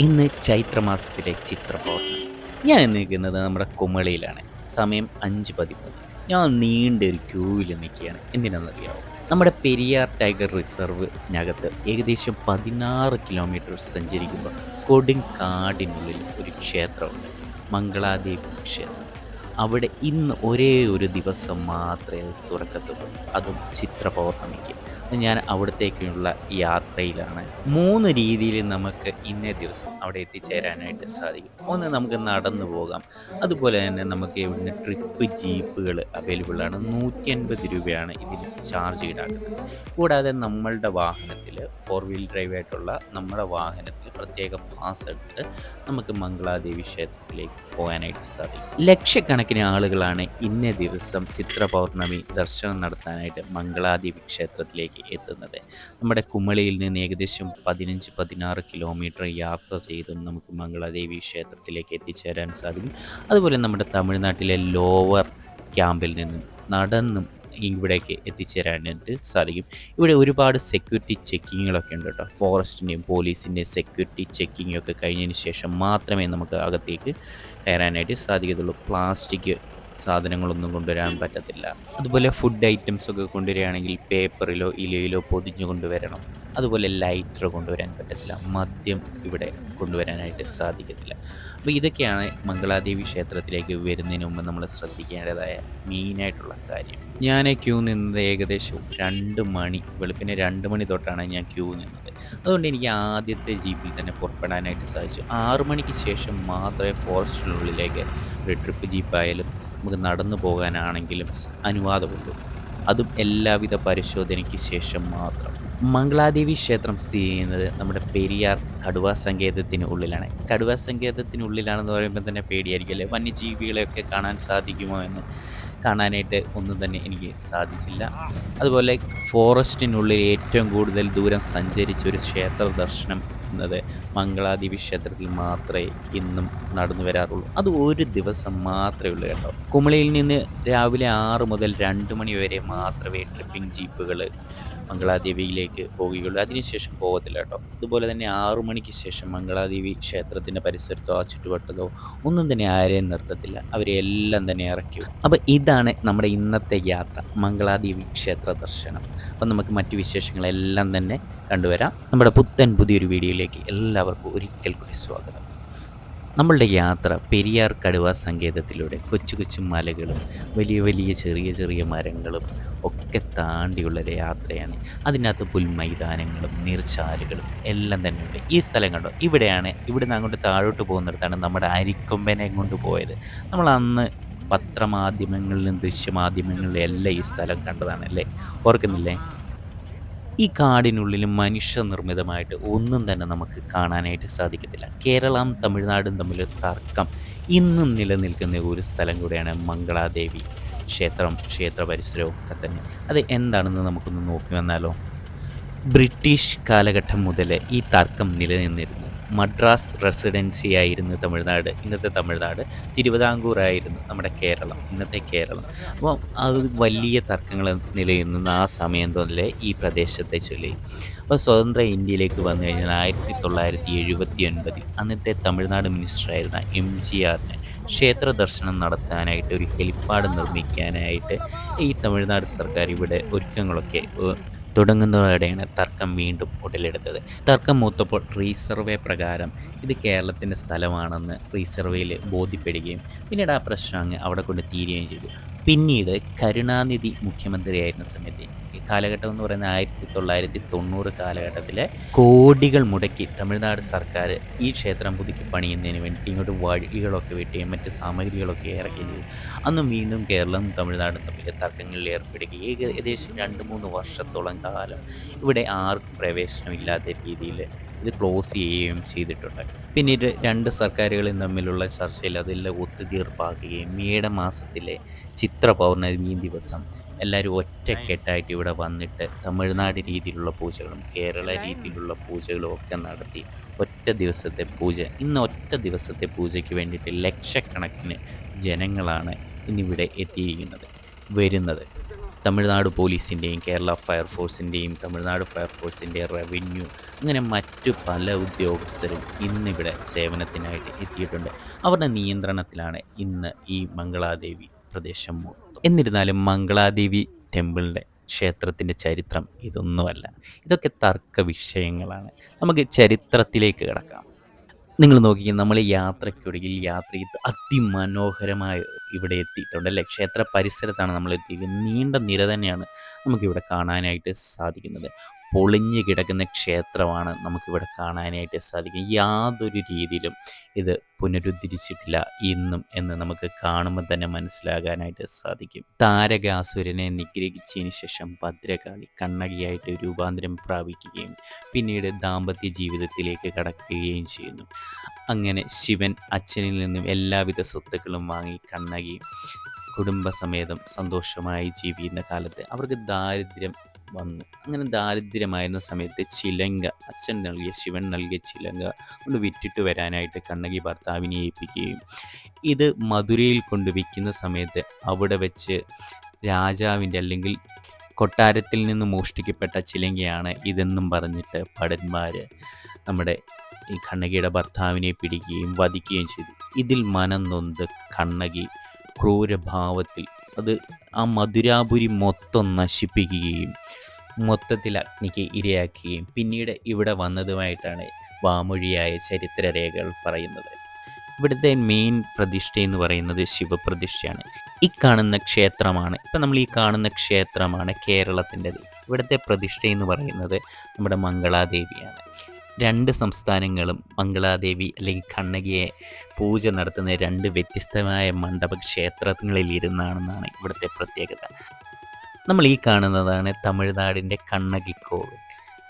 ഇന്ന് ചൈത്രമാസത്തിലെ ചിത്രപൗർണമി ഞാൻ നിൽക്കുന്നത് നമ്മുടെ കുമളിയിലാണ്. സമയം അഞ്ച് പതിമൂന്ന്. ഞാൻ നീണ്ടൊരു ക്യൂവിൽ നിൽക്കുകയാണ്. എന്തിനാണെന്നറിയാമോ നമ്മുടെ പെരിയാർ ടൈഗർ റിസർവിനകത്ത് ഏകദേശം പതിനാറ് കിലോമീറ്റർ സഞ്ചരിക്കുമ്പോൾ കൊടുങ്കാടിനുള്ളിൽ ഒരു ക്ഷേത്രമുണ്ട്. മംഗളാദേവി ക്ഷേത്രം. അവിടെ ഇന്ന് ഒരേ ഒരു ദിവസം മാത്രമേ അത് തുറക്കത്തുള്ളൂ. അതും ചിത്ര പൗർണമിക്ക് ഞാൻ അവിടത്തേക്കുള്ള യാത്രയിലാണ്. മൂന്ന് രീതിയിൽ നമുക്ക് ഇന്നേ ദിവസം അവിടെ എത്തിച്ചേരാനായിട്ട് സാധിക്കും. ഒന്ന് നമുക്ക് നടന്നു പോകാം. അതുപോലെ തന്നെ നമുക്ക് ഇവിടുന്ന് ട്രിപ്പ് ജീപ്പുകൾ അവൈലബിൾ ആണ്. നൂറ്റി അൻപത് രൂപയാണ് ഇതിന് ചാർജ് ഈടാക്കുന്നത്. കൂടാതെ നമ്മളുടെ വാഹനത്തിൽ ഫോർ വീൽ ഡ്രൈവ് ആയിട്ടുള്ള നമ്മുടെ വാഹനത്തിൽ പ്രത്യേക പാസ് എടുത്ത് നമുക്ക് മംഗളാദേവി ക്ഷേത്രത്തിലേക്ക് പോകാനായിട്ട് സാധിക്കും. ലക്ഷക്കണക്കിന് ആളുകളാണ് ഇന്നേ ദിവസം ചിത്ര പൗർണമി ദർശനം നടത്താനായിട്ട് മംഗളാദേവി ക്ഷേത്രത്തിലേക്ക് എത്തുന്നത്. നമ്മുടെ കുമളിയിൽ നിന്ന് ഏകദേശം പതിനഞ്ച് പതിനാറ് കിലോമീറ്റർ യാത്ര ചെയ്തും നമുക്ക് മംഗളാദേവി ക്ഷേത്രത്തിലേക്ക് എത്തിച്ചേരാൻ സാധിക്കും. അതുപോലെ നമ്മുടെ തമിഴ്നാട്ടിലെ ലോവർ ക്യാമ്പിൽ നിന്നും നടന്നും ഇവിടേക്ക് എത്തിച്ചേരാനായിട്ട് സാധിക്കും. ഇവിടെ ഒരുപാട് സെക്യൂരിറ്റി ചെക്കിങ്ങുകളൊക്കെ ഉണ്ട് കേട്ടോ. ഫോറസ്റ്റിന്റെയും പോലീസിന്റെയും സെക്യൂരിറ്റി ചെക്കിങ്ങൊക്കെ കഴിഞ്ഞതിന് ശേഷം മാത്രമേ നമുക്ക് അകത്തേക്ക് കയറാനായിട്ട് സാധിക്കത്തുള്ളൂ. പ്ലാസ്റ്റിക് സാധനങ്ങളൊന്നും കൊണ്ടുവരാൻ പറ്റത്തില്ല. അതുപോലെ ഫുഡ് ഐറ്റംസ് ഒക്കെ കൊണ്ടുവരികയാണെങ്കിൽ പേപ്പറിലോ ഇലയിലോ പൊതിഞ്ഞു കൊണ്ടുവരണം. അതുപോലെ ലൈറ്റർ കൊണ്ടുവരാൻ പറ്റത്തില്ല. മദ്യം ഇവിടെ കൊണ്ടുവരാനായിട്ട് സാധിക്കത്തില്ല. അപ്പോൾ ഇതൊക്കെയാണ് മംഗളാദേവി ക്ഷേത്രത്തിലേക്ക് വരുന്നതിന് മുമ്പ് നമ്മൾ ശ്രദ്ധിക്കേണ്ടതായ മെയിനായിട്ടുള്ള കാര്യം. ഞാൻ ക്യൂ നിന്നത് ഏകദേശം രണ്ട് മണി വെളുപ്പിന് രണ്ട് മണി തൊട്ടാണ് ഞാൻ ക്യൂ നിന്നത്. അതുകൊണ്ട് എനിക്ക് ആദ്യത്തെ ജീപ്പിൽ തന്നെ പുറപ്പെടാനായിട്ട് സാധിച്ചു. ആറു മണിക്ക് ശേഷം മാത്രമേ ഫോറസ്റ്റിനുള്ളിലേക്ക് ഒരു ട്രിപ്പ് ജീപ്പായാലും നമുക്ക് നടന്നു പോകാനാണെങ്കിലും അനുവാദമുള്ളൂ. അതും എല്ലാവിധ പരിശോധനയ്ക്ക് ശേഷം മാത്രം. മംഗളാദേവി ക്ഷേത്രം സ്ഥിതി ചെയ്യുന്നത് നമ്മുടെ പെരിയാർ കടുവ സങ്കേതത്തിന് ഉള്ളിലാണ്. കടുവ സങ്കേതത്തിനുള്ളിലാണെന്ന് പറയുമ്പോൾ തന്നെ പേടിയായിരിക്കും അല്ലേ? വന്യജീവികളെയൊക്കെ കാണാൻ സാധിക്കുമോ എന്ന്. കാണാനായിട്ട് ഒന്നും തന്നെ എനിക്ക് സാധിച്ചില്ല. അതുപോലെ ഫോറസ്റ്റിനുള്ളിൽ ഏറ്റവും കൂടുതൽ ദൂരം സഞ്ചരിച്ച ഒരു ക്ഷേത്ര ദർശനം എന്നത് മംഗളാദേവി ക്ഷേത്രത്തിൽ മാത്രമേ ഇന്നും നടന്നു വരാറുള്ളൂ. അത് ഒരു ദിവസം മാത്രമേ ഉള്ളൂ കേട്ടോ. കുമളിയിൽ നിന്ന് രാവിലെ ആറ് മുതൽ രണ്ട് മണി വരെ മാത്രമേ ട്രിപ്പിംഗ് ജീപ്പുകൾ മംഗളാദേവിയിലേക്ക് പോവുകയുള്ളൂ. അതിനുശേഷം പോകത്തില്ല കേട്ടോ. അതുപോലെ തന്നെ ആറു മണിക്ക് ശേഷം മംഗളാദേവി ക്ഷേത്രത്തിന്റെ പരിസരത്തോ ആ ചുറ്റുവട്ടത്തോ ഒന്നും തന്നെ ആരെയും നിർത്തത്തില്ല. അവരെ എല്ലാം തന്നെ ഇറക്കി അപ്പോൾ ഇതാണ് നമ്മുടെ ഇന്നത്തെ യാത്ര മംഗളാദേവി ക്ഷേത്ര ദർശനം. അപ്പം നമുക്ക് മറ്റു വിശേഷങ്ങളെല്ലാം തന്നെ കണ്ടുവരാം. നമ്മുടെ പുത്തൻ പുതിയൊരു വീഡിയോയിലേക്ക് എല്ലാവർക്കും ഒരിക്കൽ കൂടി സ്വാഗതം. നമ്മളുടെ യാത്ര പെരിയാർ കടുവ സങ്കേതത്തിലൂടെ കൊച്ചു കൊച്ചു മലകളും വലിയ വലിയ ചെറിയ ചെറിയ മരങ്ങളും ഒക്കെ താണ്ടിയുള്ള ഒരു യാത്രയാണ്. അതിനകത്ത് പുൽമൈതാനങ്ങളും നീർച്ചാലുകളും എല്ലാം തന്നെ ഉണ്ട്. ഈ സ്ഥലം കണ്ടോ? ഇവിടെയാണ് ഇവിടുന്ന് അങ്ങോട്ട് താഴോട്ട് പോകുന്നിടത്താണ് നമ്മുടെ അരിക്കൊമ്പനെ കൊണ്ട് പോയത്. നമ്മൾ അന്ന് പത്രമാധ്യമങ്ങളിലും ദൃശ്യമാധ്യമങ്ങളിലും എല്ലാം ഈ സ്ഥലം കണ്ടതാണ് അല്ലേ? ഓർക്കുന്നില്ലേ? ഈ കാടിനുള്ളിൽ മനുഷ്യനിർമ്മിതമായിട്ട് ഒന്നും തന്നെ നമുക്ക് കാണാനായിട്ട് സാധിക്കത്തില്ല. കേരളം തമിഴ്നാടും തമ്മിൽ തർക്കം. ഇന്നും നിലനിൽക്കുന്ന ഒരു സ്ഥലം കൂടെയാണ് മംഗളാദേവി ക്ഷേത്രം ക്ഷേത്ര പരിസരവും ഒക്കെ തന്നെ. അത് എന്താണെന്ന് നമുക്കൊന്ന് നോക്കി വന്നാലോ? ബ്രിട്ടീഷ് കാലഘട്ടം മുതൽ ഈ തർക്കം നിലനിന്നിരുന്നു. മദ്രാസ് റെസിഡൻസി ആയിരുന്നു തമിഴ്നാട്. ഇന്നത്തെ തമിഴ്നാട് തിരുവിതാംകൂർ ആയിരുന്നു നമ്മുടെ കേരളം ഇന്നത്തെ കേരളം. അപ്പോൾ അത് വലിയ തർക്കങ്ങൾ നിലനിന്ന ആ സമയം തൊല്ലേ ഈ പ്രദേശത്തെ ചൊല്ലി. അപ്പോൾ സ്വതന്ത്ര ഇന്ത്യയിലേക്ക് വന്നു കഴിഞ്ഞാൽ ആയിരത്തി തൊള്ളായിരത്തി എഴുപത്തി ഒൻപതിൽ അന്നത്തെ തമിഴ്നാട് മിനിസ്റ്ററായിരുന്ന എം ജി ആറിന് ക്ഷേത്ര ദർശനം നടത്താനായിട്ട് ഒരു ഹെലിപ്പാഡ് നിർമ്മിക്കാനായിട്ട് ഈ തമിഴ്നാട് സർക്കാർ ഇവിടെ ഒരുക്കങ്ങളൊക്കെ തുടങ്ങുന്നതോടെയാണ് തർക്കം വീണ്ടും ഉടലെടുത്തത്. തർക്കം മൂത്തപ്പോൾ റീസർവേ പ്രകാരം ഇത് കേരളത്തിന്റെ സ്ഥലമാണെന്ന് റീസർവേയിൽ ബോധ്യപ്പെടുകയും പിന്നീട് ആ പ്രശ്നം അങ്ങ് അവിടെ കൊണ്ട് തീരുകയും ചെയ്തു. പിന്നീട് കരുണാനിധി മുഖ്യമന്ത്രിയായിരുന്ന സമയത്ത് ഈ കാലഘട്ടം എന്ന് പറയുന്നത് ആയിരത്തി തൊള്ളായിരത്തി തൊണ്ണൂറ് കാലഘട്ടത്തിലെ കോടികൾ മുടക്കി തമിഴ്നാട് സർക്കാർ ഈ ക്ഷേത്രം പുതുക്കി പണിയുന്നതിന് വേണ്ടി ഇങ്ങോട്ട് വഴികളൊക്കെ വെട്ടുകയും മറ്റ് സാമഗ്രികളൊക്കെ ഇറക്കുകയും ചെയ്തു. അന്നും വീണ്ടും കേരളവും തമിഴ്നാടും തമ്മിൽ തർക്കങ്ങളിൽ ഏർപ്പെടുകയും ഏകദേശം രണ്ട് മൂന്ന് വർഷത്തോളം കാലം ഇവിടെ ആർക്കും പ്രവേശനമില്ലാത്ത രീതിയിൽ ഇത് ക്ലോസ് ചെയ്യുകയും ചെയ്തിട്ടുണ്ട്. പിന്നീട് രണ്ട് സർക്കാരുകളും തമ്മിലുള്ള ചർച്ചയിൽ അതെല്ലാം ഒത്തുതീർപ്പാക്കുകയും മേട മാസത്തിലെ ചിത്ര പൗർണമി ദിവസം എല്ലാവരും ഒറ്റക്കെട്ടായിട്ട് ഇവിടെ വന്നിട്ട് തമിഴ്നാട് രീതിയിലുള്ള പൂജകളും കേരള രീതിയിലുള്ള പൂജകളും ഒക്കെ നടത്തി ഒറ്റ ദിവസത്തെ പൂജ. ഇന്ന് ഒറ്റ ദിവസത്തെ പൂജയ്ക്ക് വേണ്ടിയിട്ട് ലക്ഷക്കണക്കിന് ജനങ്ങളാണ് ഇന്നിവിടെ എത്തിയിരിക്കുന്നത് വരുന്നത്. തമിഴ്നാട് പോലീസിന്റെയും കേരള ഫയർഫോഴ്സിന്റെയും തമിഴ്നാട് ഫയർഫോഴ്സിന്റെ റവന്യൂ അങ്ങനെ മറ്റു പല ഉദ്യോഗസ്ഥരും ഇന്നിവിടെ സേവനത്തിനായിട്ട് എത്തിയിട്ടുണ്ട്. അവരുടെ നിയന്ത്രണത്തിലാണ് ഇന്ന് ഈ മംഗളാദേവി പ്രദേശം എന്നിരുന്നാലും മംഗളാദേവി ടെമ്പിളിന്റെ ക്ഷേത്രത്തിന്റെ ചരിത്രം ഇതൊന്നുമല്ല. ഇതൊക്കെ തർക്ക വിഷയങ്ങളാണ്. നമുക്ക് ചരിത്രത്തിലേക്ക് കിടക്കാം. നിങ്ങൾ നോക്കി നമ്മൾ യാത്രയ്ക്കൊടുകിൽ യാത്ര ചെയ്ത് അതിമനോഹരമായി ഇവിടെ എത്തിയിട്ടുണ്ട് അല്ലേ? ക്ഷേത്ര പരിസരത്താണ് നമ്മൾ എത്തിയത് നീണ്ട നിര തന്നെയാണ് നമുക്കിവിടെ കാണാനായിട്ട് സാധിക്കുന്നത്. പൊളിഞ്ഞു കിടക്കുന്ന ക്ഷേത്രമാണ് നമുക്കിവിടെ കാണാനായിട്ട് സാധിക്കും. യാതൊരു രീതിയിലും ഇത് പുനരുദ്ധരിച്ചിട്ടില്ല ഇന്നും എന്ന് നമുക്ക് കാണുമ്പോൾ തന്നെ മനസ്സിലാകാനായിട്ട് സാധിക്കും. താരകാസുരനെ നിഗ്രഹിച്ചതിന് ശേഷം ഭദ്രകാളി കണ്ണകിയായിട്ട് രൂപാന്തരം പ്രാപിക്കുകയും പിന്നീട് ദാമ്പത്യ ജീവിതത്തിലേക്ക് കടക്കുകയും ചെയ്യുന്നു. അങ്ങനെ ശിവൻ അച്ഛനിൽ നിന്നും എല്ലാവിധ സ്വത്തുക്കളും വാങ്ങി കണ്ണകി കുടുംബസമേതം സന്തോഷമായി ജീവിക്കുന്ന കാലത്ത് അവർക്ക് ദാരിദ്ര്യം വന്നു. അങ്ങനെ ദാരിദ്ര്യമായിരുന്ന സമയത്ത് ചിലങ്ക അച്ഛൻ നൽകിയ ശിവൻ നൽകിയ ചിലങ്ക കൊണ്ട് വിറ്റിട്ട് വരാനായിട്ട് കണ്ണകി ഭർത്താവിനെ ഏൽപ്പിക്കുകയും ഇത് മധുരയിൽ കൊണ്ട് വിൽക്കുന്ന സമയത്ത് അവിടെ വെച്ച് രാജാവിന്റെ അല്ലെങ്കിൽ കൊട്ടാരത്തിൽ നിന്ന് മോഷ്ടിക്കപ്പെട്ട ചിലങ്കയാണ് ഇതെന്നും പറഞ്ഞിട്ട് ഭടന്മാർ നമ്മുടെ ഈ കണ്ണകിയുടെ ഭർത്താവിനെ പിടിക്കുകയും വധിക്കുകയും ചെയ്തു. ഇതിൽ മനം നൊന്ത് കണ്ണകി ക്രൂരഭാവത്തിൽ അത് ആ മധുരാപുരി മൊത്തം നശിപ്പിക്കുകയും മൊത്തത്തിൽ അഗ്നിക്ക് ഇരയാക്കുകയും പിന്നീട് ഇവിടെ വന്നതുമായിട്ടാണ് വാമൊഴിയായ ചരിത്രരേഖകൾ പറയുന്നത്. ഇവിടുത്തെ മെയിൻ പ്രതിഷ്ഠ എന്ന് പറയുന്നത് ശിവപ്രതിഷ്ഠയാണ്. ഈ കാണുന്ന ക്ഷേത്രമാണ്. ഇപ്പം നമ്മൾ ഈ കാണുന്ന ക്ഷേത്രമാണ് കേരളത്തിന്റെത്. ഇവിടുത്തെ പ്രതിഷ്ഠ എന്ന് പറയുന്നത് നമ്മുടെ മംഗളാദേവിയാണ്. രണ്ട് സംസ്ഥാനങ്ങളും മംഗളാദേവി അല്ലെങ്കിൽ കണ്ണകിയെ പൂജ നടത്തുന്ന രണ്ട് വ്യത്യസ്തമായ മണ്ഡപ ക്ഷേത്രങ്ങളിൽ ഇരുന്നാണെന്നാണ് ഇവിടുത്തെ പ്രത്യേകത. നമ്മൾ ഈ കാണുന്നതാണ് തമിഴ്നാടിന്റെ കണ്ണകിക്കോവിൽ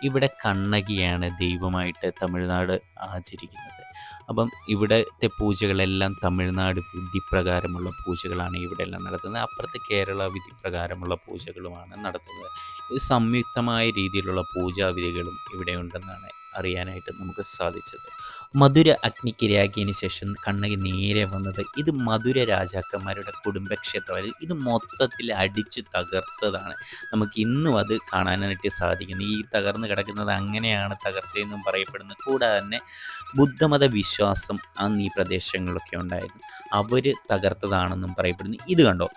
ഇവിടെ കണ്ണകിയാണ് ദൈവമായിട്ട് തമിഴ്നാട് ആചരിക്കുന്നത്. അപ്പം ഇവിടുത്തെ പൂജകളെല്ലാം തമിഴ്നാട് വിധി പ്രകാരമുള്ള പൂജകളാണ് ഇവിടെയെല്ലാം നടത്തുന്നത്. അപ്പുറത്ത് കേരള വിധി പ്രകാരമുള്ള പൂജകളുമാണ് നടത്തുന്നത്. സംയുക്തമായ രീതിയിലുള്ള പൂജാവിധികളും ഇവിടെ ഉണ്ടെന്നാണ് അറിയാനായിട്ട് നമുക്ക് സാധിച്ചത്. മധുര അഗ്നിക്കിരയാക്കിയതിന് ശേഷം കണ്ണകി നേരെ വന്നത് ഇത് മധുര രാജാക്കന്മാരുടെ കുടുംബക്ഷേത്രമായി ഇത് മൊത്തത്തിൽ അടിച്ചു തകർത്തതാണ്. നമുക്ക് ഇന്നും അത് കാണാനായിട്ട് സാധിക്കുന്നു. ഈ തകർന്ന് കിടക്കുന്നത് അങ്ങനെയാണ് തകർത്തതെന്നും പറയപ്പെടുന്നു. കൂടാതെ തന്നെ ബുദ്ധമത വിശ്വാസം അന്ന് ഈ പ്രദേശങ്ങളിലൊക്കെ ഉണ്ടായിരുന്നു. അവർ തകർത്തതാണെന്നും പറയപ്പെടുന്നു. ഇത് കണ്ടോ?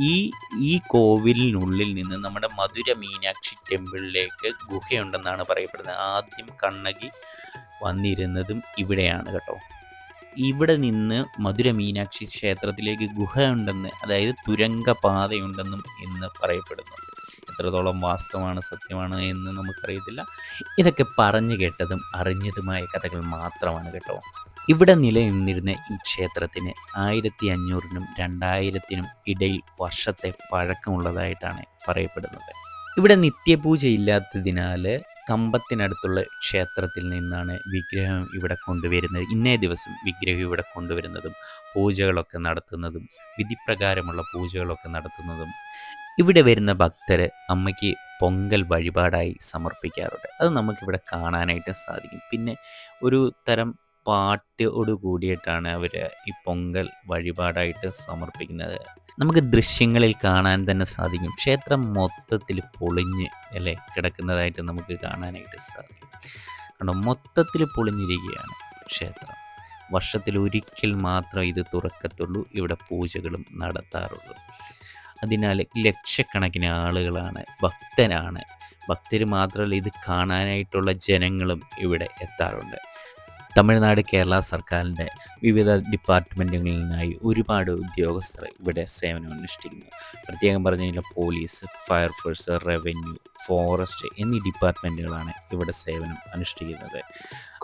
ഈ ഈ കോവിലിനുള്ളിൽ നിന്ന് നമ്മുടെ മധുര മീനാക്ഷി ടെമ്പിളിലേക്ക് ഗുഹയുണ്ടെന്നാണ് പറയപ്പെടുന്നത്. ആദ്യം കണ്ണകി വന്നിരുന്നതും ഇവിടെയാണ് കേട്ടോ. ഇവിടെ നിന്ന് മധുര മീനാക്ഷി ക്ഷേത്രത്തിലേക്ക് ഗുഹയുണ്ടെന്ന് അതായത് തുരങ്കപാതയുണ്ടെന്നും ഇന്ന് പറയപ്പെടുന്നു. എത്രത്തോളം വാസ്തവമാണ് സത്യമാണ് എന്ന് നമുക്കറിയത്തില്ല. ഇതൊക്കെ പറഞ്ഞു കേട്ടതും അറിഞ്ഞതുമായ കഥകൾ മാത്രമാണ് കേട്ടോ. ഇവിടെ നിലനിന്നിരുന്ന ഈ ക്ഷേത്രത്തിന് ആയിരത്തി അഞ്ഞൂറിനും രണ്ടായിരത്തിനും ഇടയിൽ വർഷത്തെ പഴക്കമുള്ളതായിട്ടാണ് പറയപ്പെടുന്നത്. ഇവിടെ നിത്യപൂജ ഇല്ലാത്തതിനാൽ കമ്പത്തിനടുത്തുള്ള ക്ഷേത്രത്തിൽ നിന്നാണ് വിഗ്രഹം ഇവിടെ കൊണ്ടുവരുന്നത്. ഇന്നേ ദിവസം വിഗ്രഹം ഇവിടെ കൊണ്ടുവരുന്നതും പൂജകളൊക്കെ നടത്തുന്നതും വിധിപ്രകാരമുള്ള പൂജകളൊക്കെ നടത്തുന്നതും ഇവിടെ വരുന്ന ഭക്തർ അമ്മയ്ക്ക് പൊങ്കൽ വഴിപാടായി സമർപ്പിക്കാറുണ്ട്. അത് നമുക്കിവിടെ കാണാനായിട്ട് സാധിക്കും. പിന്നെ ഒരു തരം പാട്ടോട് കൂടിയിട്ടാണ് അവർ ഈ പൊങ്കൽ വഴിപാടായിട്ട് സമർപ്പിക്കുന്നത്. നമുക്ക് ദൃശ്യങ്ങളിൽ കാണാൻ തന്നെ സാധിക്കും. ക്ഷേത്രം മൊത്തത്തിൽ പൊളിഞ്ഞ് അല്ലേ? കിടക്കുന്നതായിട്ട് നമുക്ക് കാണാനായിട്ട് സാധിക്കും. കാരണം മൊത്തത്തിൽ പൊളിഞ്ഞിരിക്കുകയാണ് ക്ഷേത്രം. വർഷത്തിൽ ഒരിക്കൽ മാത്രം ഇത് തുറക്കത്തുള്ളൂ. ഇവിടെ പൂജകളും നടത്താറുള്ളൂ. അതിനാൽ ലക്ഷക്കണക്കിന് ആളുകളാണ് ഭക്തനാണ് ഭക്തർ മാത്രമല്ല ഇത് കാണാനായിട്ടുള്ള ജനങ്ങളും ഇവിടെ എത്താറുണ്ട്. തമിഴ്നാട് കേരള സർക്കാരിന്റെ വിവിധ ഡിപ്പാർട്ട്മെന്റുകളിൽ നിന്നായി ഒരുപാട് ഉദ്യോഗസ്ഥർ ഇവിടെ സേവനം അനുഷ്ഠിക്കുന്നു. പ്രത്യേകം പറഞ്ഞു കഴിഞ്ഞാൽ പോലീസ് ഫയർഫോഴ്സ് റവന്യൂ ഫോറസ്റ്റ് എന്നീ ഡിപ്പാർട്ട്മെന്റുകളാണ് ഇവിടെ സേവനം അനുഷ്ഠിക്കുന്നത്.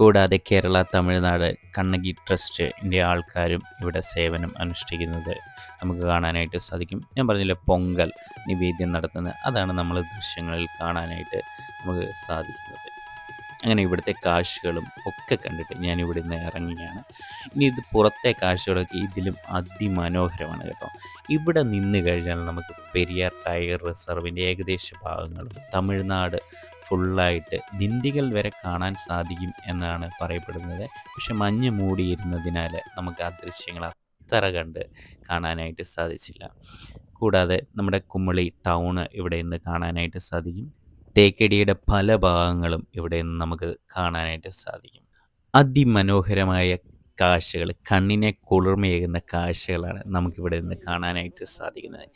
കൂടാതെ കേരള തമിഴ്നാട് കണ്ണകി ട്രസ്റ്റിന്റെ ആൾക്കാരും ഇവിടെ സേവനം അനുഷ്ഠിക്കുന്നത് നമുക്ക് കാണാനായിട്ട് സാധിക്കും. ഞാൻ പറഞ്ഞില്ല പൊങ്കൽ നിവേദ്യം നടത്തുന്നത് അതാണ് നമ്മൾ ദൃശ്യങ്ങളിൽ കാണാനായിട്ട് നമുക്ക് സാധിക്കുന്നത്. അങ്ങനെ ഇവിടുത്തെ കാഴ്ചകളും ഒക്കെ കണ്ടിട്ട് ഞാൻ ഇവിടെ നിന്ന് ഇറങ്ങുകയാണ്. ഇനി ഇത് പുറത്തെ കാഴ്ചകളൊക്കെ ഇതിലും അതിമനോഹരമാണ് കേട്ടോ. ഇവിടെ നിന്ന് കഴിഞ്ഞാൽ നമുക്ക് പെരിയാർ ടൈഗർ റിസർവിന്റെ ഏകദേശ ഭാഗങ്ങളും തമിഴ്നാട് ഫുള്ളായിട്ട് ദിണ്ടികൾ വരെ കാണാൻ സാധിക്കും എന്നാണ് പറയപ്പെടുന്നത്. പക്ഷെ മഞ്ഞ് മൂടിയിരുന്നതിനാൽ നമുക്ക് ആ ദൃശ്യങ്ങൾ അത്ര കണ്ട് കാണാനായിട്ട് സാധിച്ചില്ല. കൂടാതെ നമ്മുടെ കുമ്മളി ടൗണ് ഇവിടെ നിന്ന് കാണാനായിട്ട് സാധിക്കും. തേക്കടിയുടെ പല ഭാഗങ്ങളും ഇവിടെ നിന്ന് നമുക്ക് കാണാനായിട്ട് സാധിക്കും. അതിമനോഹരമായ കാഴ്ചകൾ കണ്ണിനെ കുളിർമയേകുന്ന കാഴ്ചകളാണ് നമുക്കിവിടെ നിന്ന് കാണാനായിട്ട് സാധിക്കുന്നത്.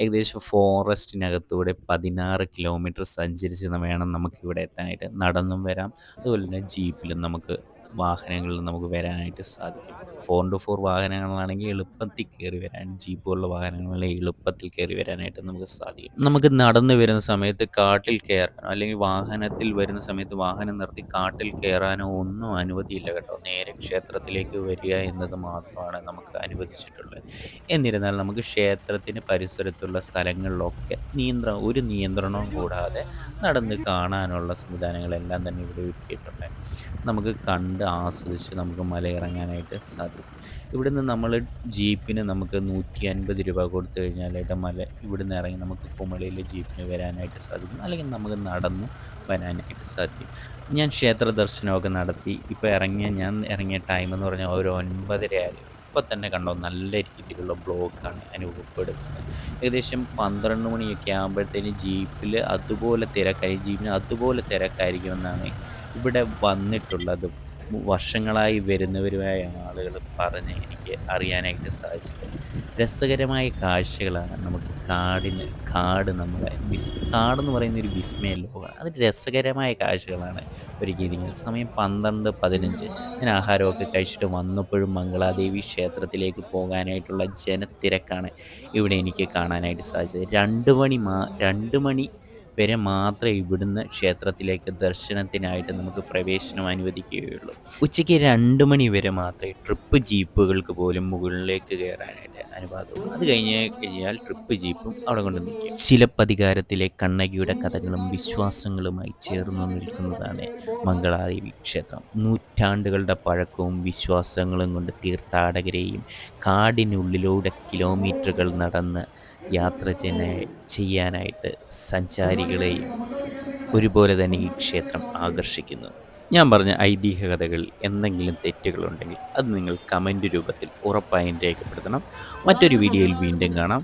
ഏകദേശം ഫോറസ്റ്റിനകത്തൂടെ പതിനാറ് കിലോമീറ്റർ സഞ്ചരിച്ച് വേണം നമുക്കിവിടെ എത്താനായിട്ട് നടന്നും വരാം. അതുപോലെ തന്നെ ജീപ്പിലും നമുക്ക് വാഹനങ്ങളിൽ നമുക്ക് വരാനായിട്ട് സാധിക്കും. ഫോർ ഇന്റു ഫോർ വാഹനങ്ങളാണെങ്കിൽ എളുപ്പത്തിൽ കയറി വരാൻ ജീപ്പ് പോലുള്ള വാഹനങ്ങളിൽ എളുപ്പത്തിൽ കയറി വരാനായിട്ട് നമുക്ക് സാധിക്കും. നമുക്ക് നടന്നു വരുന്ന സമയത്ത് കാട്ടിൽ കയറാനോ അല്ലെങ്കിൽ വാഹനത്തിൽ വരുന്ന സമയത്ത് വാഹനം നിർത്തി കാട്ടിൽ കയറാനോ ഒന്നും അനുവദിയില്ല കേട്ടോ. നേരെ ക്ഷേത്രത്തിലേക്ക് വരിക എന്നത് മാത്രമാണ് നമുക്ക് അനുവദിച്ചിട്ടുള്ളത്. എന്നിരുന്നാൽ നമുക്ക് ക്ഷേത്രത്തിന് പരിസരത്തുള്ള സ്ഥലങ്ങളിലൊക്കെ നിയന്ത്ര ഒരു നിയന്ത്രണവും കൂടാതെ നടന്ന് കാണാനുള്ള സംവിധാനങ്ങളെല്ലാം തന്നെ ഇവിടെ ഒരുക്കിയിട്ടുണ്ട്. നമുക്ക് കണ്ട് ആസ്വദിച്ച് നമുക്ക് മലയിറങ്ങാനായിട്ട് സാധിക്കും. ഇവിടുന്ന് നമ്മൾ ജീപ്പിന് നമുക്ക് നൂറ്റി അൻപത് രൂപ കൊടുത്തു കഴിഞ്ഞാലായിട്ട് മല ഇവിടുന്ന് ഇറങ്ങി നമുക്ക് കുമളിയിലെ ജീപ്പിന് വരാനായിട്ട് സാധിക്കും. അല്ലെങ്കിൽ നമുക്ക് നടന്ന് വരാനായിട്ട് സാധിക്കും. ഞാൻ ക്ഷേത്ര ദർശനമൊക്കെ നടത്തി. ഇപ്പോൾ ഇറങ്ങിയ ഞാൻ ഇറങ്ങിയ ടൈം എന്ന് പറഞ്ഞാൽ ഒരു ഒൻപതര ആയിരുന്നു ഇപ്പോൾ തന്നെ കണ്ടോ നല്ല രീതിയിലുള്ള ബ്ലോക്കാണ് അനുഭവപ്പെടുന്നത് ഏകദേശം പന്ത്രണ്ട് മണിയൊക്കെ ആകുമ്പോഴത്തേന് ജീപ്പിൽ അതുപോലെ തിരക്കായി ജീപ്പിന് അതുപോലെ തിരക്കായിരിക്കുമെന്നാണ് ഇവിടെ വന്നിട്ടുള്ളതും. വർഷങ്ങളായി വരുന്നവരുമായ ആളുകൾ പറഞ്ഞ് എനിക്ക് അറിയാനായിട്ട് സാധിച്ചത്. രസകരമായ കാഴ്ചകളാണ് നമുക്ക് കാടിന് കാട് നമ്മളെ വിസ് കാടെന്ന് പറയുന്ന ഒരു വിസ്മയ ലോകമാണ് അത് രസകരമായ കാഴ്ചകളാണ് ഒരുക്കിയിരിക്കുന്നത്. സമയം പന്ത്രണ്ട് പതിനഞ്ച്. ഞാൻ ആഹാരമൊക്കെ കഴിച്ചിട്ട് വന്നപ്പോഴും മംഗളാദേവി ക്ഷേത്രത്തിലേക്ക് പോകാനായിട്ടുള്ള ജനത്തിരക്കാണ് ഇവിടെ എനിക്ക് കാണാനായിട്ട് സാധിച്ചത്. രണ്ട് മണി മാ രണ്ട് മണി വരെ മാത്രമേ ഇവിടുന്ന് ക്ഷേത്രത്തിലേക്ക് ദർശനത്തിനായിട്ട് നമുക്ക് പ്രവേശനം അനുവദിക്കുകയുള്ളൂ. ഉച്ചയ്ക്ക് രണ്ട് മണി വരെ മാത്രമേ ട്രിപ്പ് ജീപ്പുകൾക്ക് പോലും മുകളിലേക്ക് കയറാനായിട്ട് അനുവാദമുള്ളൂ. അത് കഴിഞ്ഞ് കഴിഞ്ഞാൽ ട്രിപ്പ് ജീപ്പും അവിടെ കൊണ്ട് നിൽക്കും. ശിലപ്പതികാരത്തിലെ കണ്ണകിയുടെ കഥകളും വിശ്വാസങ്ങളുമായി ചേർന്ന് നിൽക്കുന്നതാണ് മംഗളാദേവി ക്ഷേത്രം. നൂറ്റാണ്ടുകളുടെ പഴക്കവും വിശ്വാസങ്ങളും കൊണ്ട് തീർത്ഥാടകരെയും കാടിനുള്ളിലൂടെ കിലോമീറ്ററുകൾ നടന്ന് യാത്ര ചെയ്യാനായിട്ട് സഞ്ചാരികളെയും ഒരുപോലെ തന്നെ ഈ ക്ഷേത്രം ആകർഷിക്കുന്നു. ഞാൻ പറഞ്ഞ ഐതിഹ്യ കഥകൾ എന്തെങ്കിലും തെറ്റുകളുണ്ടെങ്കിൽ അത് നിങ്ങൾ കമന്റ് രൂപത്തിൽ ഉറപ്പായും രേഖപ്പെടുത്തണം. മറ്റൊരു വീഡിയോയിൽ വീണ്ടും കാണാം.